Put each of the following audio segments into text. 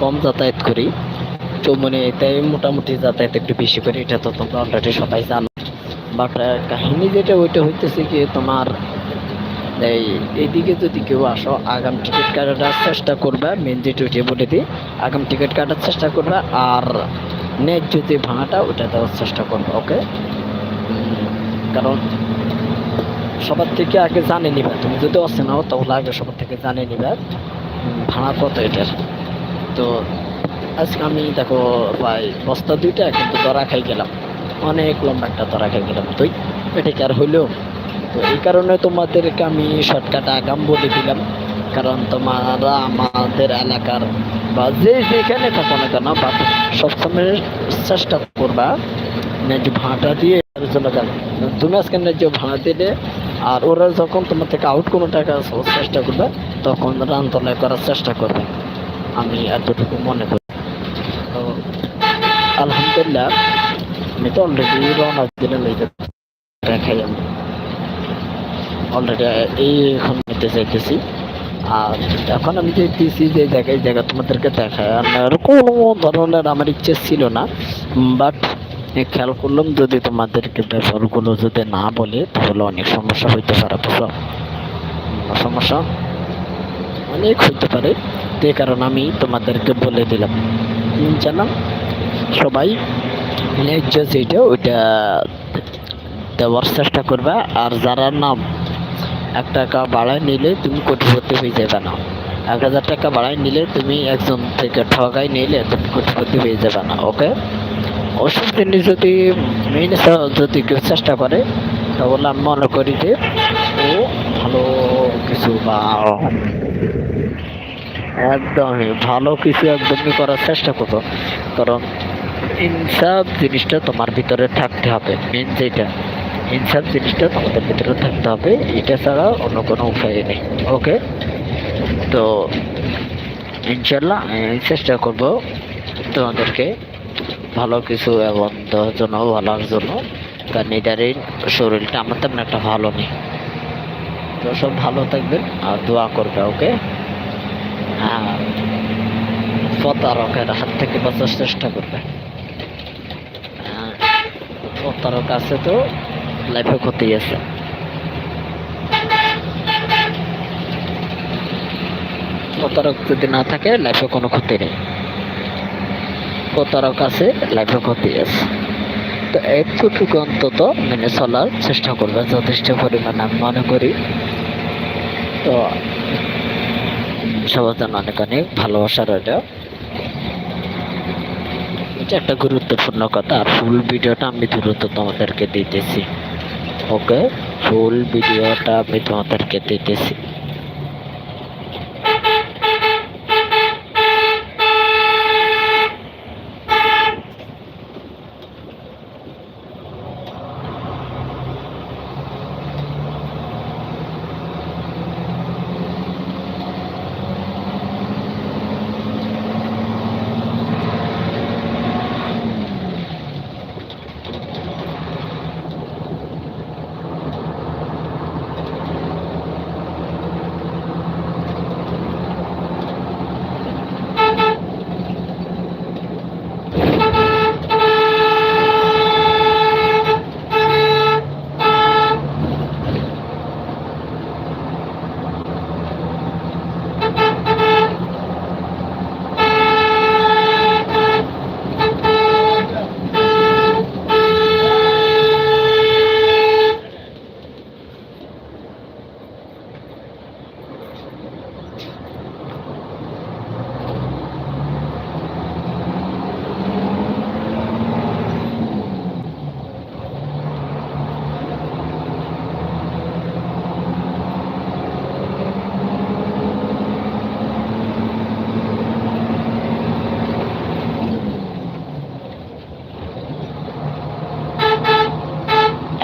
কম যাতায়াত করি। চৌমনিতে মোটামুটি যাতায়াত একটু বেশি করি, এটা তো তোমরা অলরেডি সবাই জানো। বাট কাহিনী যেটা ওইটা হইতেছে কি, তোমার এই এইদিকে যদি কেউ আসো, আগাম টিকিট কাটার চেষ্টা করবে মেন যেটা ওইটা বলে দিই, আগাম টিকিট কাটার চেষ্টা করবে আর ন্যায্য যে ভাঙাটা ওটা দেওয়ার চেষ্টা করবে ওকে কারণ সবার থেকে আগে জানে নিবে। তুমি যদি অচেনাও তাহলে আগে সবার থেকে জানে নিবে। ভাড়া কত এটার? তো আজকে আমি দেখো প্রায় বস্তা দুইটা কিন্তু ধরা খাই গেলাম। অনেক লম্বা একটা ধরা খাই গেলাম। তুই? এটা কি আর হইল? তো এই কারণে তোমাদেরকে আমি শর্টকাট আগাম বলে দিলাম। কারণ তোমরা আমাদের এলাকার বা যে যেখানে থাকো না কেন, বা সবসময় চেষ্টা করবা ন্যায্য ভাড়াটা দিয়ে জন্য যাবে তুমি আজকে ন্যায্য ভাড়া দিলে আর ওরা যখন তোমার থেকে আউট কোনো টাকা চেষ্টা করবে তখন রান তলায় করার চেষ্টা করবে আমি এতটুকু মনে করি তো আলহামদুলিল্লাহ আমি তো অলরেডি রওনা দিলে লইতে দেখাই আমি অলরেডি এই এখন নিতে চাইতেছি আর এখন আমি দেখতেছি যে জায়গায় জায়গা তোমাদেরকে দেখায় আর কোনো ধরনের আমার ইচ্ছে ছিল না বাট খেয়াল করলাম যদি তোমাদেরকে ব্যাপারগুলো যদি না বলে তাহলে অনেক সমস্যা হইতে পারে উম, সমস্যা অনেক হইতে পারে। যে কারণ আমি তোমাদেরকে বলে দিলাম। জানাম সবাই ন্যায্য যেটা ওইটা দেওয়ার চেষ্টা করবে। আর যারা নাম এক টাকা বাড়ায় নিলে তুমি কোটিপতি হয়ে যাবে না। এক হাজার টাকা বাড়ায় নিলে তুমি একজন থেকে ঠগাই নিলে তুমি কোটিপতি হয়ে যাবে না ওকে? ওসব জিনিস যদি মেনে যদি কেউ চেষ্টা করে, তাহলে আমি মনে করি যে ও ভালো কিছু বা একদমই ভালো কিছু একদমই করার চেষ্টা করো কারণ ইনসাফ জিনিসটা তোমার ভিতরে থাকতে হবে মেন যেটা। ইনসাফ জিনিসটা তোমাদের ভিতরে থাকতে হবে, এটা ছাড়া অন্য কোনো উপায় নেই, ওকে? তো ইনশাল্লাহ আমি চেষ্টা করব তোমাদেরকে ভালো কিছু দেওয়ার জন্য ভালোর জন্য। কারণ এটারই শরীরটা আমার তেমন একটা ভালো নেই। তো সব ভালো থাকবেন আর দোয়া করবে, ওকে? প্রতারকের হাত থেকে বাঁচার চেষ্টা করবে। প্রতারক আছে তো, লাইফে ক্ষতি আছে। প্রতারক যদি না থাকে, লাইফে কোনো ক্ষতি নেই। প্রতারক আছে লাইফে ক্ষতি আছে। তো এতটুকু অন্তত মেনে চলার চেষ্টা করবে, যথেষ্ট পরিমাণ আমি মনে করি। তো, সবার জন্য অনেক অনেক ভালোবাসা রইল। এটা একটা গুরুত্বপূর্ণ কথা, আর ফুল ভিডিওটা আমি দ্রুত তোমাদেরকে দিতেছি। ওকে ফুল ভিডিওটা আমি তোমাদেরকে দিতেছি।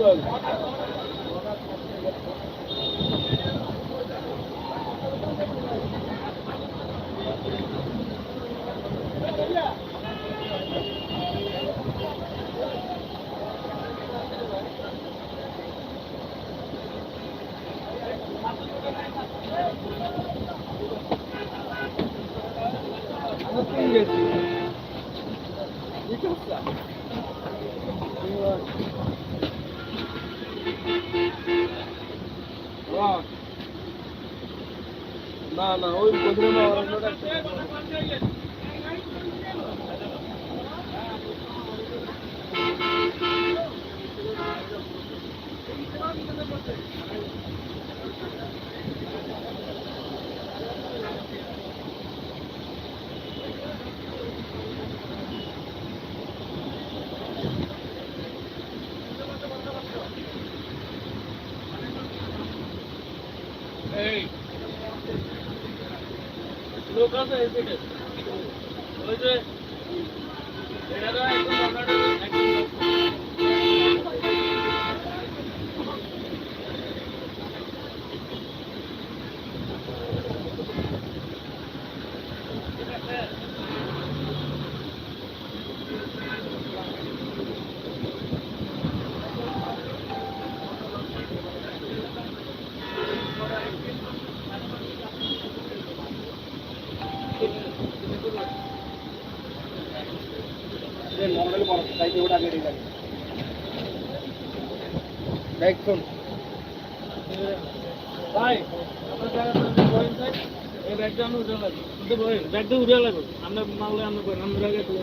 জয় বাংলা না না ওই প্রথমে এই লোক আছে এদিকে ওই যে এরা দেখুন ব্যাগটা উঠে বলেন ব্যাগটা উঠে লাগবে আমরা মাগলে আমরা বলেন আমরা জায়গায় তুলে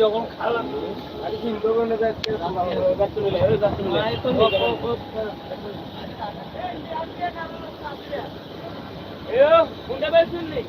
যখন খালাম আদি সিং যখন যাচ্ছে যাচ্ছে শুনলি